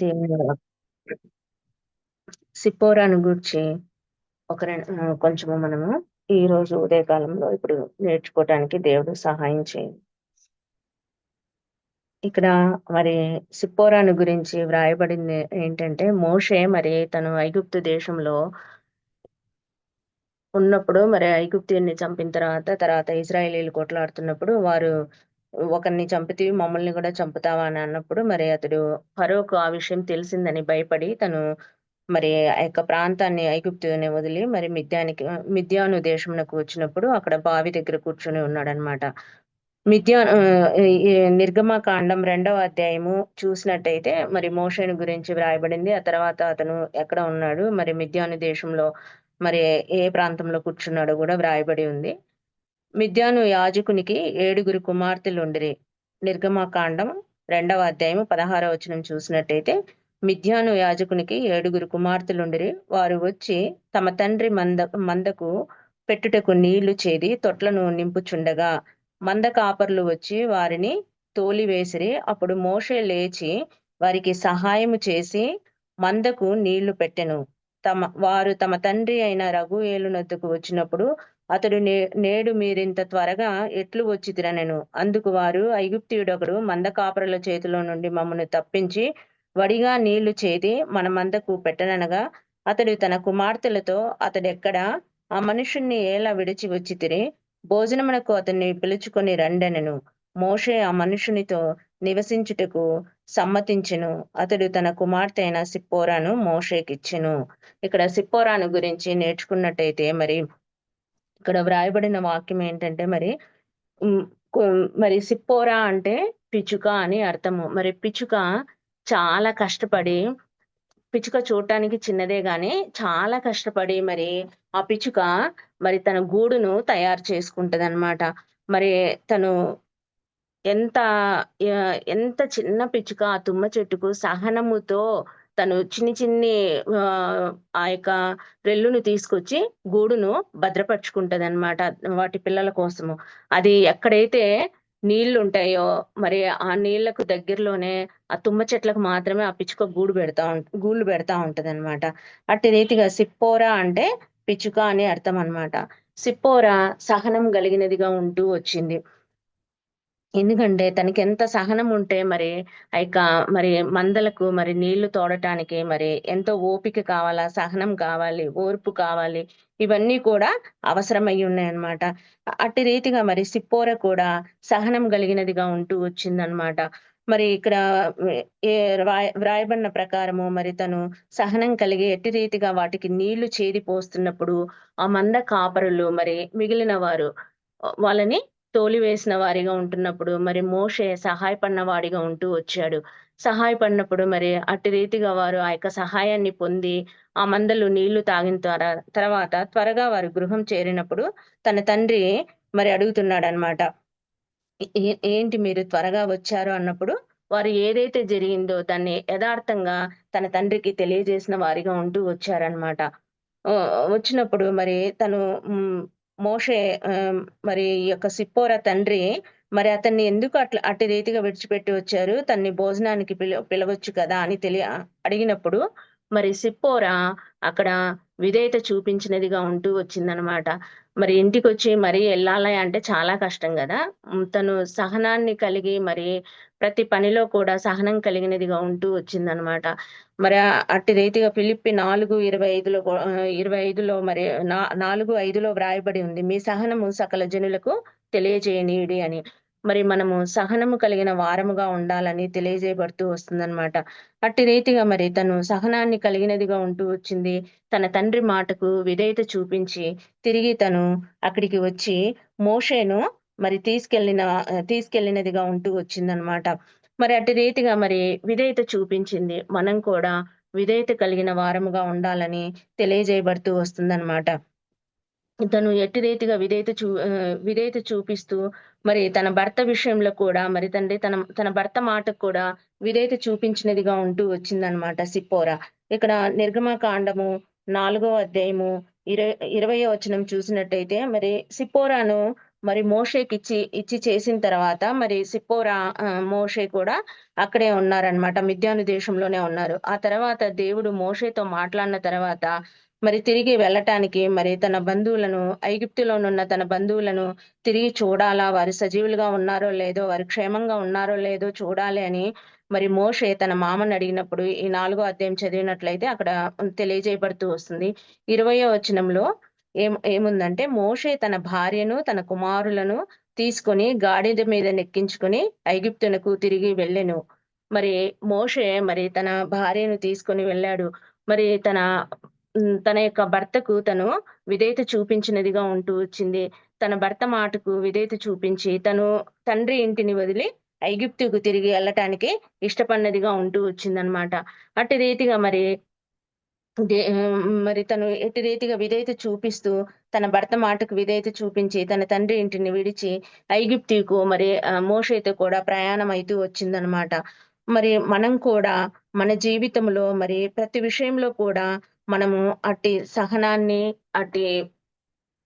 సిపోరాను సిప్పోరాను గూర్చి ఒక రెం ఆహ్, కొంచెము మనము ఈరోజు ఉదయకాలంలో ఇప్పుడు నేర్చుకోవటానికి దేవుడు సహాయం చేయండి. ఇక్కడ మరి సిప్పోరాను గురించి వ్రాయబడింది ఏంటంటే, మోషే మరి తను ఐగుప్తు దేశంలో ఉన్నప్పుడు మరి ఐగుప్తిని చంపిన తర్వాత, తర్వాత ఇజ్రాయేలీలు కొట్లాడుతున్నప్పుడు వారు ఒకరిని చంపితివి మమ్మల్ని కూడా చంపుతావా అని అన్నప్పుడు మరి అతడు ఫరోకు ఆ విషయం తెలిసిందని భయపడి తను మరి ఆ యొక్క ప్రాంతాన్ని ఐగుప్తుని వదిలి మరి మిద్యానికి మిద్యాను దేశమునకు వచ్చినప్పుడు అక్కడ బావి దగ్గర కూర్చొని ఉన్నాడనమాట. మిద్యా ఆహ్, ఈ నిర్గమకాండం రెండవ అధ్యాయము చూసినట్టయితే మరి మోషన్ గురించి వ్రాయబడింది. ఆ తర్వాత అతను ఎక్కడ ఉన్నాడు, మరి మిద్యాను దేశంలో మరి ఏ ప్రాంతంలో కూర్చున్నాడో కూడా వ్రాయబడి ఉంది. మిద్యాను యాజకునికి ఏడుగురు కుమార్తెలుండిరి. నిర్గమాకాండం రెండవ అధ్యాయము 16వ వచనం చూసినట్టయితే మిద్యాను యాజకునికి ఏడుగురు కుమార్తెలుండిరి. వారు వచ్చి తమ తండ్రి మంద మందకు పెట్టుటకు నీళ్ళు చేది తొట్లను నింపుచుండగా మంద కాపర్లు వచ్చి వారిని తోలివేసిరి. అప్పుడు మోషే లేచి వారికి సహాయము చేసి మందకు నీళ్ళు పెట్టెను. తమ వారు తమ తండ్రి అయిన రగూయేలునొద్దకు వచ్చినప్పుడు అతడు నే నేడు మీరింత త్వరగా ఎట్లు వచ్చితిరనెను. అందుకు వారు ఐగుప్తియుడొకడు మంద కాపరుల చేతిలో నుండి మమ్మను తప్పించి వడిగా నీళ్ళు చేది మన మందకు పెట్టననగా అతడు తన కుమార్తెలతో అతడెక్కడ ఆ మనుషుణ్ణి ఏలా విడిచి వచ్చి తిరి భోజనమునకు అతన్ని పిలుచుకొని రండెనను మోషే ఆ మనుషునితో నివసించుటకు సమ్మతించెను. అతడు తన కుమార్తె అయిన సిప్పోరాను మోషేకిచ్చెను. ఇక్కడ సిప్పోరాను గురించి నేర్చుకున్నట్టయితే మరి ఇక్కడ వ్రాయబడిన వాక్యం ఏంటంటే మరి మరి సిప్పోరా అంటే పిచ్చుక అని అర్థము. మరి పిచ్చుక చాలా కష్టపడి పిచ్చుక చూడటానికి చిన్నదే గాని చాలా కష్టపడి మరి ఆ పిచ్చుక మరి తన గూడును తయారు చేసుకుంటదనమాట. మరి తను ఎంత ఎంత చిన్న పిచ్చుక ఆ తుమ్మ చెట్టుకు సహనముతో తను చిన్ని చిన్ని ఆ యొక్క రెల్లును తీసుకొచ్చి గూడును భద్రపరుచుకుంటదనమాట వాటి పిల్లల కోసము. అది ఎక్కడైతే నీళ్ళు ఉంటాయో మరి ఆ నీళ్ళకు దగ్గరలోనే ఆ తుమ్మ చెట్లకు మాత్రమే ఆ పిచ్చుక గూడు పెడతా గూళ్ళు పెడతా ఉంటదనమాట. అట్టి రీతిగా సిప్పోరా అంటే పిచ్చుక అని అర్థం అనమాట. సిప్పోరా సహనం కలిగినదిగా ఉంటూ వచ్చింది. ఎందుకంటే తనకెంత సహనం ఉంటే మరి ఆ యొక్క మరి మందలకు మరి నీళ్ళు తోడటానికి మరి ఎంతో ఓపిక కావాలా, సహనం కావాలి, ఓర్పు కావాలి. ఇవన్నీ కూడా అవసరమై ఉన్నాయన్నమాట. అట్టి రీతిగా మరి సిప్పోర కూడా సహనం కలిగినదిగా ఉంటూ వచ్చిందనమాట. మరి ఇక్కడ ఏ వ్రాయబడిన ప్రకారము మరి తను సహనం కలిగి ఎట్టి రీతిగా వాటికి నీళ్ళు చేది పోస్తున్నప్పుడు ఆ మంద కాపరులు మరి మిగిలిన వారు వాళ్ళని తోలివేసిన వారిగా ఉంటున్నప్పుడు మరి మోషే సహాయపడిన వాడిగా ఉంటూ వచ్చాడు. సహాయపడినప్పుడు మరి అట్టి రీతిగా వారు ఆ యొక్క సహాయాన్ని పొంది ఆ మందలు నీళ్ళు తాగిన తర్వాత త్వరగా వారు గృహం చేరినప్పుడు తన తండ్రి మరి అడుగుతున్నాడనమాట. ఏ ఏంటి మీరు త్వరగా వచ్చారు అన్నప్పుడు వారు ఏదైతే జరిగిందో దాన్ని యథార్థంగా తన తండ్రికి తెలియజేసిన వారిగా ఉంటూ వచ్చారనమాట. వచ్చినప్పుడు మరి తను మోషే మరి ఈ యొక్క సిప్పోరా తండ్రి మరి అతన్ని ఎందుకు అట్లా అట్టి రీతిగా విడిచిపెట్టి వచ్చారు. తన్ని భోజనానికి పిల పిలవచ్చు కదా! అని తెలియ అడిగినప్పుడు మరి సిప్పోరా అక్కడ విధేయత చూపించినదిగా ఉంటూ వచ్చిందనమాట. మరి ఇంటికొచ్చి మరీ వెళ్ళాలి అంటే చాలా కష్టం కదా తను సహనాన్ని కలిగి మరి ప్రతి పనిలో కూడా సహనం కలిగినదిగా ఉంటూ వచ్చిందనమాట. మరి అట్టి రీతిగా ఫిలిప్పి నాలుగు ఇరవై ఐదులో ఇరవై ఐదులో మరి నా 4:5లో వ్రాయబడి ఉంది. మీ సహనము సకల జనులకు తెలియజేయనీయుడి అని. మరి మనము సహనము కలిగిన వారముగా ఉండాలని తెలియజేయబడుతూ వస్తుందన్నమాట అట్టి రీతిగా మరి తను సహనాన్ని కలిగినదిగా ఉంటూ వచ్చింది. తన తండ్రి మాటకు విధేయత చూపించి తిరిగి తను అక్కడికి వచ్చి మోషేను మరి తీసుకెళ్ళిన తీసుకెళ్ళినదిగా తీసుకెళ్ళినదిగా ఉంటూ వచ్చిందనమాట. మరి అట్టి రీతిగా మరి విధేయత చూపించింది. మనం కూడా విధేయత కలిగిన వారముగా ఉండాలని తెలియజేయబడుతూ వస్తుందన్నమాట తను ఎట్టి రీతిగా విధేయత చూ విధేయత చూపిస్తూ మరి తన భర్త విషయంలో కూడా మరి తండ్రి తన తన భర్త మాటకు కూడా విధేయత చూపించినదిగా ఉంటూ వచ్చిందనమాట సిప్పోరా. ఇక్కడ నిర్గమకాండము నాలుగో అధ్యాయము ఇరవై ఇరవయో వచనం చూసినట్టయితే మరి సిప్పోరాను మరి మోషేకి ఇచ్చి ఇచ్చి చేసిన తర్వాత మరి సిప్పోరా ఆ, మోషే కూడా అక్కడే ఉన్నారనమాట మిద్యాను దేశంలోనే ఉన్నారు ఆ తర్వాత దేవుడు మోషేతో మాట్లాడిన తర్వాత మరి తిరిగి వెళ్ళటానికి మరి తన బంధువులను ఐగిప్తులోనున్న తన బంధువులను తిరిగి చూడాలా? వారు సజీవులుగా ఉన్నారో లేదో వారు క్షేమంగా ఉన్నారో లేదో చూడాలి అని మరి మోషే తన మామని అడిగినప్పుడు ఈ నాలుగో అధ్యాయం చదివినట్లయితే అక్కడ తెలియజేయబడుతూ వస్తుంది. ఇరవయో వచనంలో ఏం ఏముందంటే మోషే తన భార్యను తన కుమారులను తీసుకొని గాడిద మీద నెక్కించుకొని ఐగిప్తునకు తిరిగి వెళ్ళెను. మరి మోషే మరి తన భార్యను తీసుకొని వెళ్ళాడు. మరి తన తన యొక్క భర్తకు తను విధేయత చూపించినదిగా ఉంటూ వచ్చింది. తన భర్త మాటకు విధేయత చూపించి తను తండ్రి ఇంటిని వదిలి ఐగిప్తుకు తిరిగి వెళ్ళటానికి ఇష్టపడినదిగా ఉంటూ వచ్చిందనమాట అట్టి రీతిగా మరి దే- మరి తను ఎట్టి రీతిగా విధేయత చూపిస్తూ తన భర్త మాటకు విధేయత చూపించి తన తండ్రి ఇంటిని విడిచి ఐగుప్తికు మరి ఆ, కూడా ప్రయాణం అవుతూ వచ్చిందనమాట మరి మనం కూడా మన జీవితంలో మరి ప్రతి విషయంలో కూడా మనము అట్టి సహనాన్ని అట్టి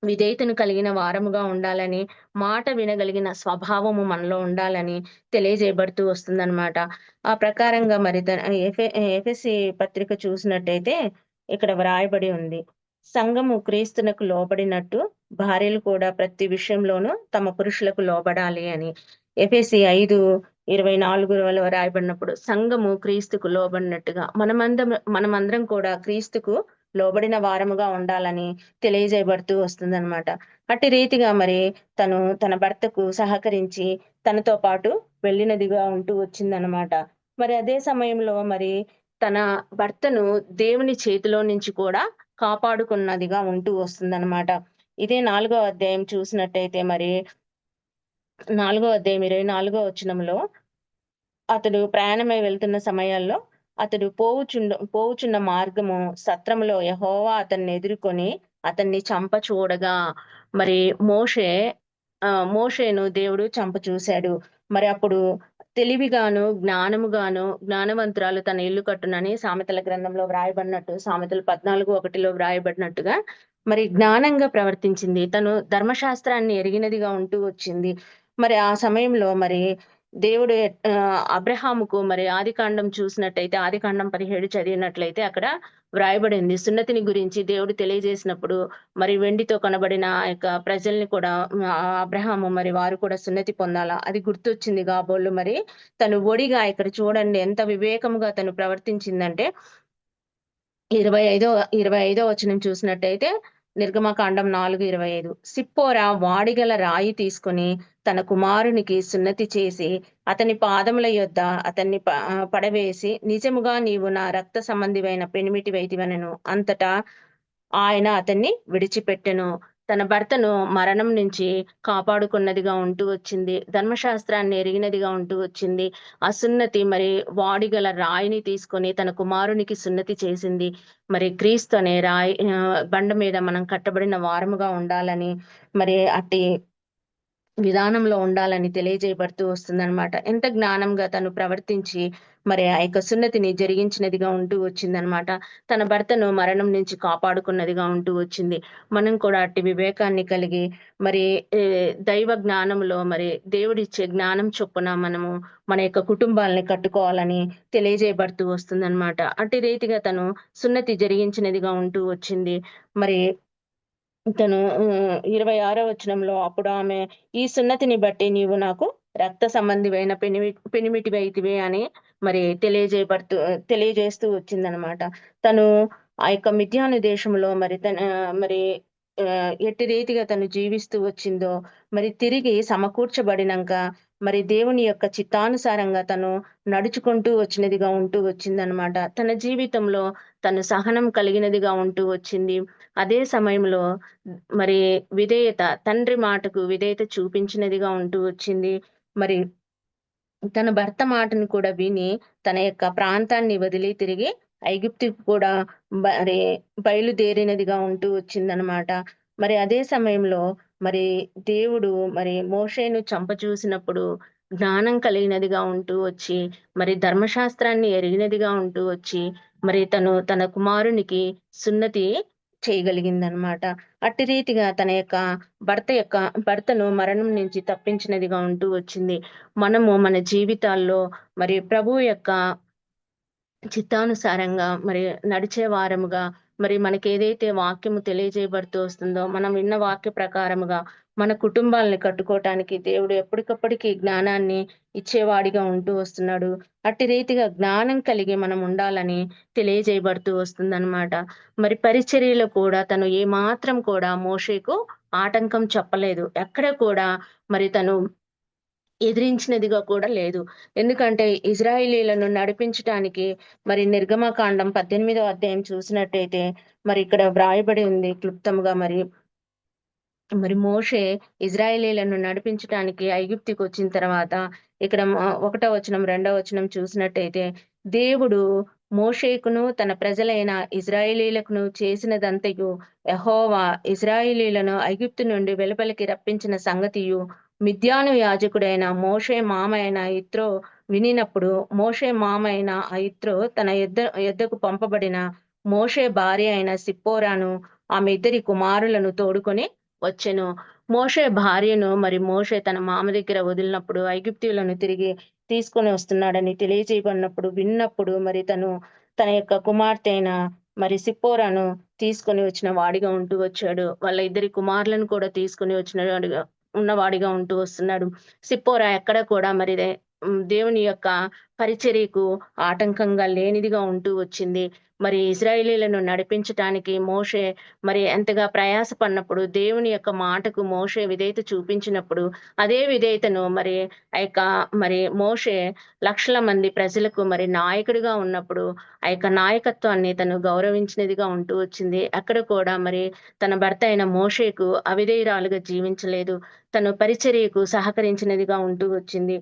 విధేయతను కలిగిన వారముగా ఉండాలని మాట వినగలిగిన స్వభావము మనలో ఉండాలని తెలియజేయబడుతూ వస్తుందన్నమాట. ఆ ప్రకారంగా మరి తన- పత్రిక చూసినట్టయితే ఇక్కడ వ్రాయబడి ఉంది. సంఘము క్రీస్తునకు లోబడినట్టు భార్యలు కూడా ప్రతి విషయంలోనూ తమ పురుషులకు లోబడాలి అని. ఎఫ్ఎస్సి ఐదు ఇరవై నాలుగు రాయబడినప్పుడు సంఘము క్రీస్తుకు లోబడినట్టుగా మనమందరం మనమందరం కూడా క్రీస్తుకు లోబడిన వారముగా ఉండాలని తెలియజేయబడుతూ వస్తుందన్నమాట. అట్టి రీతిగా మరి తను తన భర్తకు సహకరించి తనతో పాటు వెళ్ళినదిగా ఉంటూ వచ్చిందనమాట మరి అదే సమయంలో మరి తన భర్తను దేవుని చేతిలో నుంచి కూడా కాపాడుకున్నదిగా ఉంటూ వస్తుందన్నమాట. ఇదే నాలుగో అధ్యాయం చూసినట్టయితే మరి నాలుగో అధ్యాయం ఇరవై నాలుగో వచనంలో అతడు ప్రయాణమై వెళ్తున్న సమయాల్లో అతడు పోవుచుండ పోవుచున్న మార్గము సత్రములో యహోవా అతన్ని ఎదుర్కొని అతన్ని చంప చూడగా మరి మోషే మోషేను దేవుడు చంప చూశాడు. మరి అప్పుడు తెలివిగాను జ్ఞానముగాను జ్ఞానవంతురాలు తన ఇల్లు కట్టునని సామెతల గ్రంథంలో వ్రాయబడినట్టు సామెతలు పద్నాలుగు ఒకటిలో వ్రాయబడినట్టుగా మరి జ్ఞానంగా ప్రవర్తించింది. తను ధర్మశాస్త్రాన్ని ఎరిగినదిగా ఉంటూ వచ్చింది. మరి ఆ సమయంలో మరి దేవుడు అబ్రహాముకు మరి ఆదికాండం చూసినట్టయితే ఆదికాండం పదిహేడు చదివినట్లయితే అక్కడ వ్రాయబడింది. సున్నతిని గురించి దేవుడు తెలియజేసినప్పుడు మరి వెండితో కనబడిన యొక్క ప్రజల్ని కూడా అబ్రహాము మరి వారు కూడా సున్నతి పొందాలా? అది గుర్తొచ్చింది కాబోళ్ళు మరి. తను ఒడిగా ఇక్కడ చూడండి ఎంత వివేకముగా తను ప్రవర్తించిందంటే ఇరవై ఐదో ఇరవై ఐదో వచనం చూసినట్టయితే నిర్గమకాండం నాలుగు ఇరవై ఐదు. సిప్పోరా వాడిగల రాయి తీసుకొని తన కుమారునికి సున్నతి చేసి అతని పాదముల యొద్ద అతన్ని పడవేసి నిజముగా నీవు నా రక్త సంబంధివైన పెనిమిటి వైతివనను అంతటా ఆయన అతన్ని విడిచిపెట్టెను. తన భర్తను మరణం నుంచి కాపాడుకున్నదిగా ఉంటూ వచ్చింది. ధర్మశాస్త్రాన్ని ఎరిగినదిగా ఉంటూ వచ్చింది. ఆ సున్నతి మరి వాడిగల రాయిని తీసుకొని తన కుమారునికి సున్నతి చేసింది. మరి క్రీస్తు అనే రాయి బండ మీద మనం కట్టబడిన వారముగా ఉండాలని మరి అట్టి విధానంలో ఉండాలని తెలియజేయబడుతూ వస్తుందన్నమాట. ఎంత జ్ఞానంగా తను ప్రవర్తించి మరి ఆ యొక్క సున్నతిని జరిగించినదిగా ఉంటూ వచ్చిందనమాట తన భర్తను మరణం నుంచి కాపాడుకున్నదిగా ఉంటూ వచ్చింది. మనం కూడా అట్టి వివేకాన్ని కలిగి మరి దైవ జ్ఞానంలో మరి దేవుడిచ్చే జ్ఞానం చొప్పున మనము మన యొక్క కుటుంబాలని కట్టుకోవాలని తెలియజేయబడుతూ వస్తుందన్నమాట. అట్టి రీతిగా తను సున్నతి జరిగించినదిగా ఉంటూ వచ్చింది. మరి తను ఇరవై ఆరో వచనంలో అప్పుడు ఆమె ఈ సున్నతిని బట్టి నీవు నాకు రక్త సంబంధివైన పెనిమి పెనిమిటివైతివే అని మరి తెలియజేయబడుతూ తెలియజేస్తూ వచ్చిందనమాట. తను ఆ యొక్క మిథ్యాను దేశంలో మరి తన మరి ఆ, ఎట్టి రీతిగా తను జీవిస్తూ వచ్చిందో మరి తిరిగి సమకూర్చబడినాక మరి దేవుని యొక్క చిత్తానుసారంగా తను నడుచుకుంటూ వచ్చినదిగా ఉంటూ వచ్చిందనమాట తన జీవితంలో తను సహనం కలిగినదిగా ఉంటూ వచ్చింది. అదే సమయంలో మరి విధేయత తండ్రి మాటకు విధేయత చూపించినదిగా ఉంటూ వచ్చింది. మరి తన భర్త మాటను కూడా విని తన యొక్క ప్రాంతాన్ని వదిలి తిరిగి ఐగుప్తికి కూడా మరి బయలుదేరినదిగా ఉంటూ వచ్చిందనమాట మరి అదే సమయంలో మరి దేవుడు మరి మోషేను చంప చూసినప్పుడు జ్ఞానం కలిగినదిగా ఉంటూ వచ్చి మరి ధర్మశాస్త్రాన్ని ఎరిగినదిగా ఉంటూ వచ్చి మరి తను తన కుమారునికి సున్నతి చేయగలిగిందనమాట. అట్టి రీతిగా తన యొక్క భర్త యొక్క భర్తను మరణం నుంచి తప్పించినదిగా ఉంటూ వచ్చింది. మనము మన జీవితాల్లో మరి ప్రభువు యొక్క చిత్తానుసారంగా మరి నడిచే వారముగా మరి మనకి ఏదైతే వాక్యము తెలియజేయబడుతూ వస్తుందో మనం విన్న వాక్య ప్రకారముగా మన కుటుంబాలని కట్టుకోవటానికి దేవుడు ఎప్పటికప్పటికి జ్ఞానాన్ని ఇచ్చేవాడిగా ఉంటూ వస్తున్నాడు. అట్టి రీతిగా జ్ఞానం కలిగి మనం ఉండాలని తెలియజేయబడుతూ వస్తుందన్నమాట. మరి పరిచర్యలో కూడా తను ఏ మాత్రం కూడా మోషేకు ఆటంకం చెప్పలేదు. ఎక్కడ కూడా మరి తను ఎదిరించినదిగా కూడా లేదు. ఎందుకంటే ఇజ్రాయిలీలను నడిపించడానికి మరి నిర్గమకాండం పద్దెనిమిదో అధ్యాయం చూసినట్టయితే మరి ఇక్కడ వ్రాయబడి ఉంది క్లుప్తంగా మరి. మరి మోషే ఇజ్రాయేలీలను నడిపించడానికి ఐగుప్తికి వచ్చిన తర్వాత ఇక్కడ ఒకటో వచనం రెండో వచనం చూసినట్టయితే దేవుడు మోషేకును తన ప్రజలైన ఇజ్రాయేలీలకును చేసినదంతయు యహోవా ఇజ్రాయేలీలను ఐగుప్తు నుండి వెలుపలికి రప్పించిన సంగతియు మిద్యాను యాజకుడైన మోషే మామైన ఇత్రో వినినప్పుడు మోషే మామైన ఆ ఇత్రో తన ఎద్ద ఎద్దకు పంపబడిన మోషే భార్య అయిన సిప్పోరాను ఆమె ఇద్దరి కుమారులను తోడుకొని వచ్చెను. మోషే భార్యను మరి మోషే తన మామ దగ్గర వదిలినప్పుడు ఐగుప్తులను తిరిగి తీసుకొని వస్తున్నాడని తెలియజేయబడినప్పుడు విన్నప్పుడు మరి తను తన యొక్క కుమార్తె అయిన మరి సిప్పోరాను తీసుకొని వచ్చిన వాడిగా ఉంటూ వచ్చాడు. వాళ్ళ ఇద్దరి కుమారులను కూడా తీసుకొని వచ్చిన ఉన్నవాడిగా ఉంటూ వస్తున్నాడు. సిప్పోరా ఎక్కడ కూడా మరి దేవుని యొక్క పరిచర్యకు ఆటంకంగా లేనిదిగా ఉంటూ వచ్చింది. మరి ఇజ్రాయేలీలను నడిపించటానికి మోషే మరి ఎంతగా ప్రయాసపడినప్పుడు దేవుని యొక్క మాటకు మోషే విధేయత చూపించినప్పుడు అదే విధేయతను మరి ఆ యొక్క మరి మోషే లక్షల మంది ప్రజలకు మరి నాయకుడిగా ఉన్నప్పుడు ఆ యొక్క నాయకత్వాన్ని తను గౌరవించినదిగా ఉంటూ వచ్చింది. అక్కడ కూడా మరి తన భర్త అయిన మోషేకు అవిధేయురాలుగా జీవించలేదు. తను పరిచర్యకు సహకరించినదిగా ఉంటూ వచ్చింది.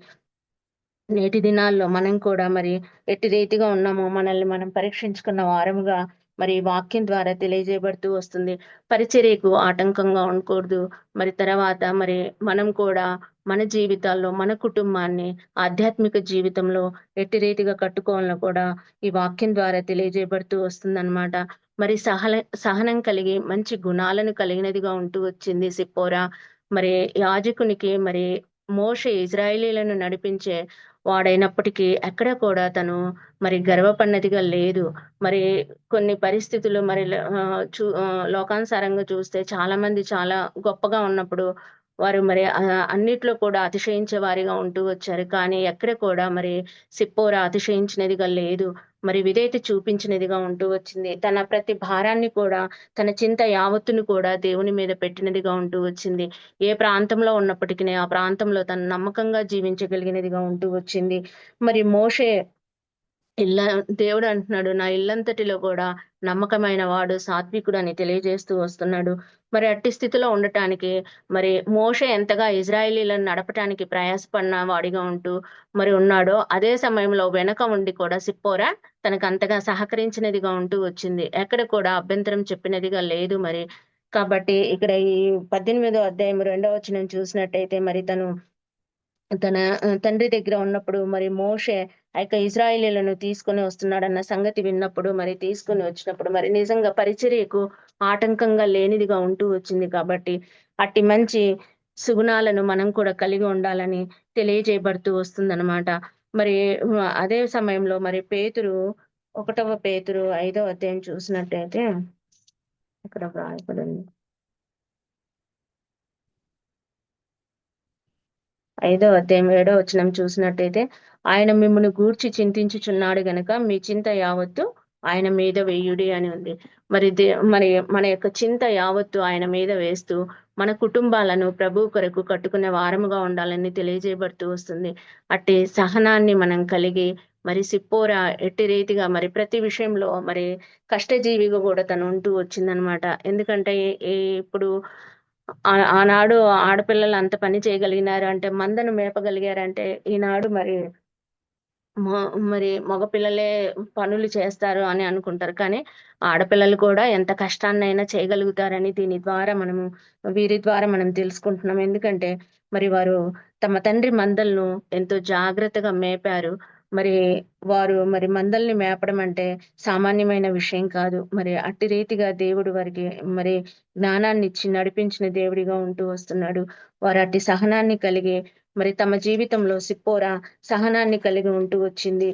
నేటి దినాల్లో మనం కూడా మరి ఎట్టి రీతిగా ఉన్నామో మనల్ని మనం పరీక్షించుకున్న వారముగా మరి వాక్యం ద్వారా తెలియజేయబడుతూ వస్తుంది. పరిచర్యకు ఆటంకంగా ఉండకూడదు. మరి తర్వాత మరి మనం కూడా మన జీవితాల్లో మన కుటుంబాన్ని ఆధ్యాత్మిక జీవితంలో ఎట్టి రీతిగా కట్టుకోవాలని కూడా ఈ వాక్యం ద్వారా తెలియజేయబడుతూ వస్తుందన్నమాట. మరి సహన సహనం కలిగి మంచి గుణాలను కలిగినదిగా ఉంటూ వచ్చింది సిప్పోరా. మరి యాజకునికి మరి మోష ఇజ్రాయేలీలను నడిపించే వాడైనప్పటికీ ఎక్కడ కూడా తను మరి గర్వపడినదిగా లేదు. మరి కొన్ని పరిస్థితులు మరి చూ లోకానుసారంగా చూస్తే చాలా మంది చాలా గొప్పగా ఉన్నప్పుడు వారు మరి అన్నిట్లో కూడా అతిశయించే వారిగా ఉంటూ వచ్చారు. కానీ ఎక్కడ కూడా మరి సిప్పోరా అతిశయించినదిగా లేదు. మరి విధేయత చూపించినదిగా ఉంటూ వచ్చింది. తన ప్రతి భారాన్ని కూడా తన చింత యావత్తును కూడా దేవుని మీద పెట్టినదిగా ఉంటూ వచ్చింది. ఏ ప్రాంతంలో ఉన్నప్పటికీ ఆ ప్రాంతంలో తన నమ్మకంగా జీవించగలిగినదిగా ఉంటూ వచ్చింది. మరి మోషే ఇల్ల దేవుడు అంటున్నాడు నా ఇల్లంతటిలో కూడా నమ్మకమైన వాడు సాత్వికుడు అని తెలియజేస్తూ వస్తున్నాడు. మరి అట్టి స్థితిలో ఉండటానికి మరి మోష ఎంతగా ఇజ్రాయిలీలను నడపటానికి ప్రయాసపడిన వాడిగా ఉంటూ మరి ఉన్నాడో అదే సమయంలో వెనక ఉండి కూడా సిప్పోరా తనకు అంతగా సహకరించినదిగా ఉంటూ వచ్చింది. ఎక్కడ కూడా అభ్యంతరం చెప్పినదిగా లేదు మరి. కాబట్టి ఇక్కడ ఈ పద్దెనిమిదో అధ్యాయం రెండవ వచ్చిన చూసినట్టయితే మరి తను తన తండ్రి దగ్గర ఉన్నప్పుడు మరి మోషే ఆ యొక్క ఇజ్రాయిలీలను తీసుకొని వస్తున్నాడన్న సంగతి విన్నప్పుడు మరి తీసుకొని వచ్చినప్పుడు మరి నిజంగా పరిచర్యకు ఆటంకంగా లేనిదిగా ఉంటూ వచ్చింది కాబట్టి అట్టి మంచి సుగుణాలను మనం కూడా కలిగి ఉండాలని తెలియజేయబడుతూ వస్తుందన్నమాట. మరి అదే సమయంలో మరి పేతురు ఒకటవ పేతురు ఐదవ అధ్యాయం చూసినట్టయితే ఇక్కడ వ్రాయబడింది ఐదో అధ్యాయం ఏడో వచనం చూసినట్టయితే ఆయన మిమ్మల్ని గూర్చి చింతించుచున్నాడు గనక మీ చింత యావత్తు ఆయన మీద వేయుడి అని ఉంది. మరి దే మరి మన యొక్క చింత యావత్తు ఆయన మీద వేస్తూ మన కుటుంబాలను ప్రభు కొరకు కట్టుకునే వారముగా ఉండాలని తెలియజేయబడుతూ వస్తుంది. అట్టి సహనాన్ని మనం కలిగి మరి సిప్పోరా ఎట్టి రీతిగా మరి ప్రతి విషయంలో మరి కష్టజీవిగా కూడా తను ఉంటూ వచ్చిందనమాట. ఎందుకంటే ఇప్పుడు ఆనాడు ఆడపిల్లలు అంత పని చేయగలిగినారు అంటే మందను మేపగలిగారంటే ఈనాడు మరి మరి మగపిల్లలే పనులు చేస్తారు అని అనుకుంటారు. కానీ ఆడపిల్లలు కూడా ఎంత కష్టాన్నైనా చేయగలుగుతారని దీని ద్వారా మనము వీరి ద్వారా మనం తెలుసుకుంటున్నాం. ఎందుకంటే మరి వారు తమ తండ్రి మందలను ఎంతో జాగ్రత్తగా మేపారు. మరి వారు మరి మందల్ని మేపడం అంటే సామాన్యమైన విషయం కాదు. మరి అట్టి రీతిగా దేవుడు వారికి మరి జ్ఞానాన్ని ఇచ్చి నడిపించిన దేవుడిగా ఉంటూ వస్తున్నాడు. వారు అట్టి సహనాన్ని కలిగి మరి తమ జీవితంలో సిప్పోరా సహనాన్ని కలిగి ఉంటూ వచ్చింది.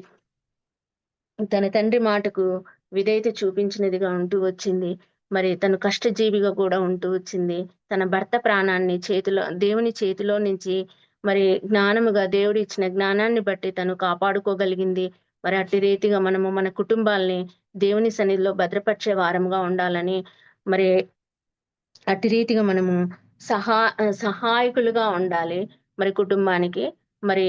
తన తండ్రి మాటకు విధేయత చూపించినదిగా ఉంటూ వచ్చింది. మరి తను కష్టజీవిగా కూడా ఉంటూ వచ్చింది. తన భర్త ప్రాణాన్ని చేతిలో దేవుని చేతిలో నుంచి మరి జ్ఞానముగా దేవుడు ఇచ్చిన జ్ఞానాన్ని బట్టి తను కాపాడుకోగలిగింది. మరి అట్టి రీతిగా మనము మన కుటుంబాల్ని దేవుని సన్నిధిలో భద్రపరిచే వారముగా ఉండాలని మరి అట్టి రీతిగా మనము సహా సహాయకులుగా ఉండాలి మరి కుటుంబానికి. మరి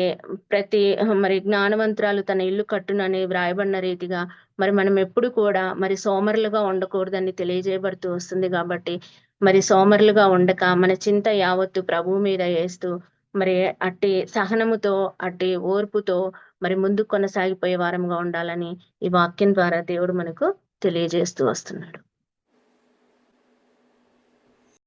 ప్రతి మరి జ్ఞానవంతురాలు తన ఇల్లు కట్టునని వ్రాయబడిన రీతిగా మరి మనం ఎప్పుడు కూడా మరి సోమరులుగా ఉండకూడదని తెలియజేయబడుతూ వస్తుంది కాబట్టి మరి సోమరులుగా ఉండక మన చింత యావత్తు ప్రభువు మీద వేస్తూ మరి అట్టి సహనముతో అట్టి ఓర్పుతో మరి ముందు కొనసాగిపోయే వారంగా ఉండాలని ఈ వాక్యం ద్వారా దేవుడు మనకు తెలియజేస్తూ వస్తున్నాడు.